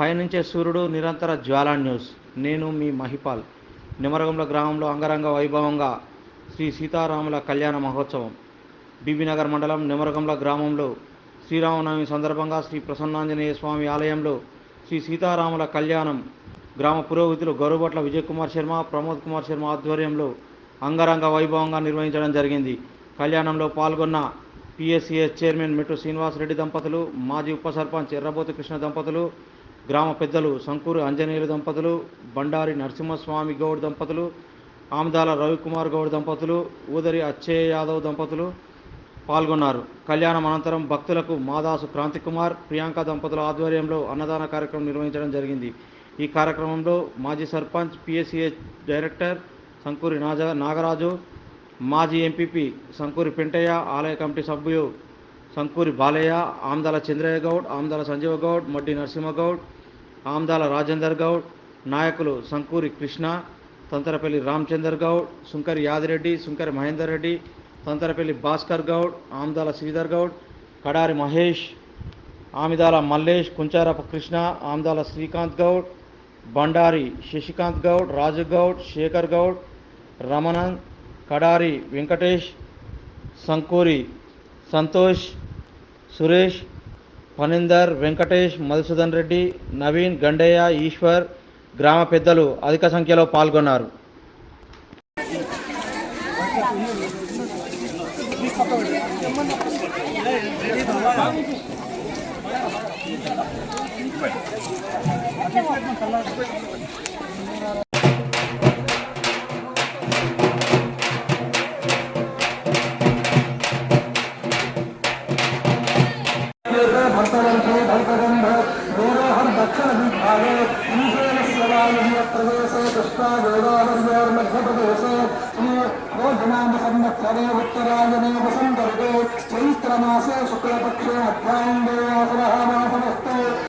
పయనించే సూర్యుడు నిరంతర జ్వాలా న్యూస్. నేను మీ మహిపాల్. నిమరగంల గ్రామంలో అంగరంగ వైభవంగా శ్రీ సీతారాముల కళ్యాణ మహోత్సవం. బీబీనగర్ మండలం నిమరగంల గ్రామంలో శ్రీరామనవమి సందర్భంగా శ్రీ ప్రసన్నాంజనేయ స్వామి ఆలయంలో శ్రీ సీతారాముల కళ్యాణం గ్రామ పురోహితులు గౌరవట్ల విజయ్ కుమార్ శర్మ ప్రమోద్ కుమార్ శర్మ ఆధ్వర్యంలో అంగరంగ వైభవంగా నిర్వహించడం జరిగింది. కళ్యాణంలో పాల్గొన్న పిఎస్సిఎస్ చైర్మన్ మెట్టు శ్రీనివాసరెడ్డి దంపతులు మాజీ ఉప సర్పంచ్ ఎర్రబోతు కృష్ణ దంపతులు గ్రామ పెద్దలు సంకూరు ఆంజనేయులు దంపతులు బండారి నరసింహస్వామి గౌడ్ దంపతులు ఆమదాల రవికుమార్ గౌడ్ దంపతులు ఊదరి అచ్చయ్య యాదవ్ దంపతులు పాల్గొన్నారు. కళ్యాణం అనంతరం భక్తులకు మాదాసు క్రాంతికుమార్ ప్రియాంక దంపతుల ఆధ్వర్యంలో అన్నదాన కార్యక్రమం నిర్వహించడం జరిగింది. ఈ కార్యక్రమంలో మాజీ సర్పంచ్ పిఎస్సిఎస్ డైరెక్టర్ సంకూరి నాజ నాగరాజు మాజీ ఎంపీపీ సంకూరి పెంటయ్య ఆలయ కమిటీ సభ్యులు సంకూరి బాలయ్య ఆమ్దాల చంద్రయ్య గౌడ్ ఆమ్దాల సంజీవ గౌడ్ మడ్డి నరసింహగౌడ్ ఆమ్దాల రాజేందర్ గౌడ్ నాయకులు సంకూరి కృష్ణ తంతరపల్లి రామచందర్ గౌడ్ సుంకరి యాదిరెడ్డి సుంకరి మహేందర్ రెడ్డి తంతరపల్లి భాస్కర్ గౌడ్ ఆమ్దాల శ్రీధర్ గౌడ్ కడారి మహేష్ ఆమిదాల మల్లేష్ కుంచారపు కృష్ణ ఆమ్దాల శ్రీకాంత్ గౌడ్ బండారి శశికాంత్ గౌడ్ రాజు గౌడ్ శేఖర్ గౌడ్ రమణన్ కడారి వెంకటేష్ సంకూరి సంతోష్ సురేష్ ఫణీందర్ వెంకటేష్ మధుసూదన్ రెడ్డి నవీన్ గండయ్య ఈశ్వర్ గ్రామ పెద్దలు అధిక సంఖ్యలో పాల్గొన్నారు. ప్రదేశే కృష్ణా గోదావరిమధ్యప్రదేశే బోధనామ సంవత్సరే ఉత్తరాయణే వసంతరుడే చైత్రమాసే శుక్లపక్షే అధ్యాయం దేవాసురహామ